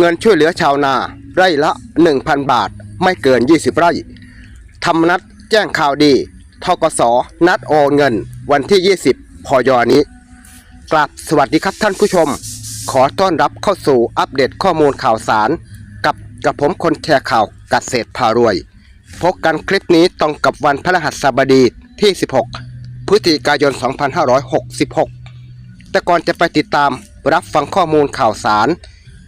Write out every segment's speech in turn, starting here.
เงินช่วยเหลือชาวนาไร่ละ 1,000 บาท ไม่เกิน 20 ไร่ธรรมนัดแจ้งข่าวดีทกสนัดโอนเงินวันที่ 20 พยนี้ กลับสวัสดีครับท่านผู้ชม ขอต้อนรับเข้าสู่อัปเดตข้อมูลข่าวสาร กับกับผมคนแชร์ข่าวกเกษตรพารวย พบกันคลิปนี้ตรงกับวันพฤหัสบดีที่ 16 พฤศจิกายน 2566 แต่ก่อนจะไปติดตามรับฟังข้อมูลข่าวสาร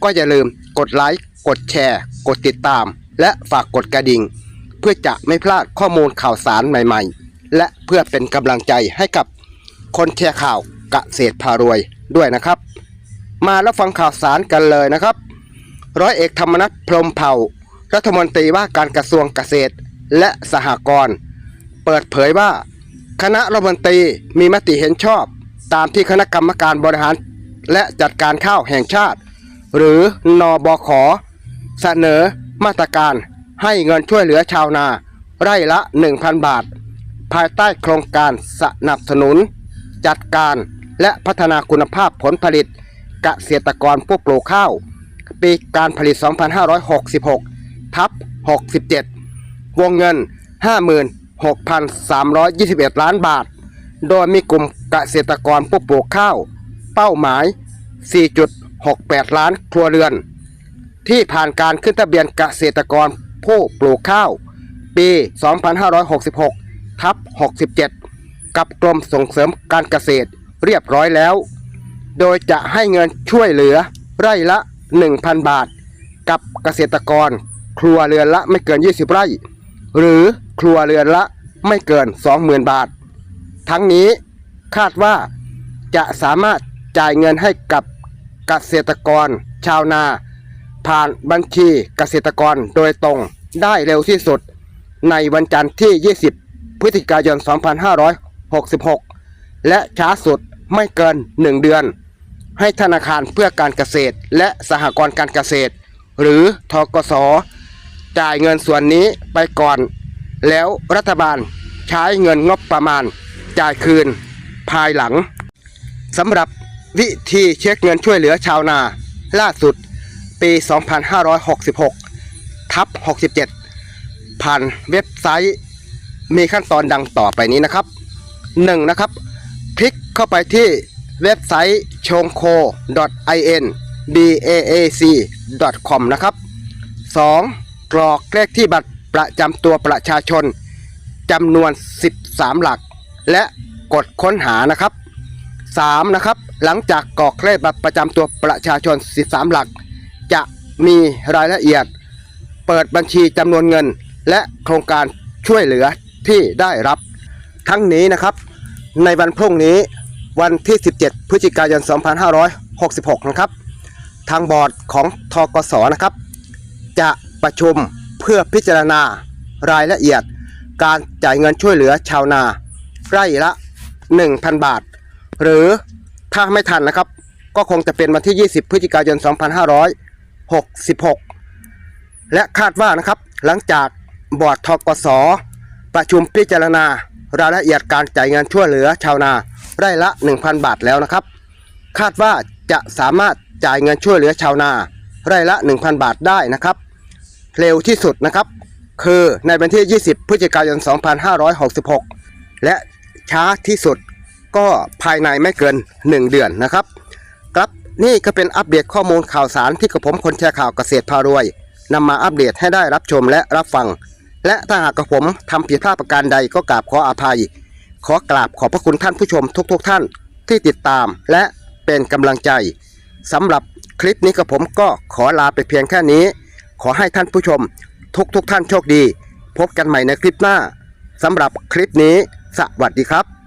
ก็อย่าลืม กดไลค์ กดแชร์ กดติดตาม และฝากกดกระดิ่ง เพื่อจะไม่พลาดข้อมูลข่าวสารใหม่ๆ และเพื่อเป็นกำลังใจให้กับคนแชร์ข่าวเกษตรพารวยด้วยนะครับ มาแล้วฟังข่าวสารกันเลยนะครับ ร้อยเอกธรรมนัฐพรมเผ่า รัฐมนตรีว่าการกระทรวงเกษตรและสหกรณ์เปิดเผยว่า คณะรัฐมนตรีมีมติเห็นชอบ ตามที่คณะกรรมการบริหาร และจัดการข้าวแห่งชาติ หรือนอบขเสนอมาตรการให้เงินช่วยเหลือชาวนา ไร่ละ 1,000 บาท ภายใต้โครงการสนับสนุน จัดการและพัฒนาคุณภาพผลผลิตเกษตรกรผู้ปลูกข้าว ปีการผลิต 2566 ทับ 67 วงเงิน 56,321 ล้านบาท โดยมีกลุ่มเกษตรกรผู้ปลูกข้าว เป้าหมาย 68 ล้านครัวเรือน ที่ผ่านการขึ้นทะเบียนเกษตรกรผู้ปลูกข้าว ปี 2566 ทับ 67 กับกรมส่งเสริมการเกษตรเรียบร้อยแล้ว โดยจะให้เงินช่วยเหลือไร่ละ 1,000 บาท กับเกษตรกร ครัวเรือนละไม่เกิน 20 ไร่ หรือครัวเรือนละไม่เกิน 20,000 บาท ทั้งนี้คาดว่าจะสามารถจ่ายเงินให้กับ เกษตรกร ชาวนา ผ่านบัญชีเกษตรกรโดยตรงได้เร็วที่สุด ในวันจันทร์ที่ 20 พฤศจิกายน 2566 และช้าสุดไม่เกิน 1 เดือน ให้ธนาคารเพื่อการเกษตร และสหกรณ์การเกษตร หรือทกส จ่ายเงินส่วนนี้ไปก่อน แล้วรัฐบาลใช้เงินงบประมาณ จ่ายคืนภายหลังสำหรับ วิธีเช็คเงินช่วยเหลือชาวนา ล่าสุดปี 2566 ทับ 67 ผ่านเว็บไซต์ มีขั้นตอนดังต่อไปนี้นะครับ 1. นะครับ คลิกเข้าไปที่เว็บไซต์ chongko.in baac com นะครับ 2. กรอกเลขที่บัตรประจำตัวประชาชนจำนวน 13 หลัก และกดค้นหานะครับ 3. นะครับ หลังจากกรอกเลขบัตรประจำตัวประชาชน 13 หลัก จะมีรายละเอียด เปิดบัญชีจำนวนเงิน และโครงการช่วยเหลือที่ได้รับ ทั้งนี้นะครับ ในวันพรุ่งนี้วันที่ 17 พฤศจิกายน 2566 นะครับ ทางบอร์ดของทกสนะครับ จะประชุมเพื่อพิจารณารายละเอียด การจ่ายเงินช่วยเหลือชาวนา ไร่ละ 1,000 บาท หรือ ถ้าไม่ทันนะครับ ก็คงจะเป็นวันที่ 20 พฤศจิกายน 2566 และคาดว่านะครับ หลังจากบอร์ดทกส ประชุมพิจารณารายละเอียดการจ่ายเงินช่วยเหลือชาวนาไร่ละ 1,000 บาทแล้วนะครับ คาดว่าจะสามารถจ่ายเงินช่วยเหลือชาวนาไร่ละ 1,000 บาทได้นะครับ เร็วที่สุดนะครับ คือในวันที่ 20 พฤศจิกายน 2566 และช้าที่สุด ก็ภายในไม่เกิน 1 เดือนนะครับ ครับนี่ก็เป็นอัปเดตข้อมูลข่าวสารที่กระผมคนแชร์ข่าวเกษตรพารวยนำมาอัปเดตให้ได้รับชมและรับฟัง และถ้าหากกระผมทำผิดพลาดประการใดก็กราบขออภัย ขอกราบขอบพระคุณท่านผู้ชมทุกๆทท่านที่ติดตามและเป็นกำลังใจสำหรับคลิปนี้กับผมก็ขอลาไปเพียงแค่นี้ ขอให้ท่านผู้ชม ทุกๆทท่านโชคดี พบกันใหม่ในคลิปหน้าสำหรับคลิปนี้ สวัสดีครับ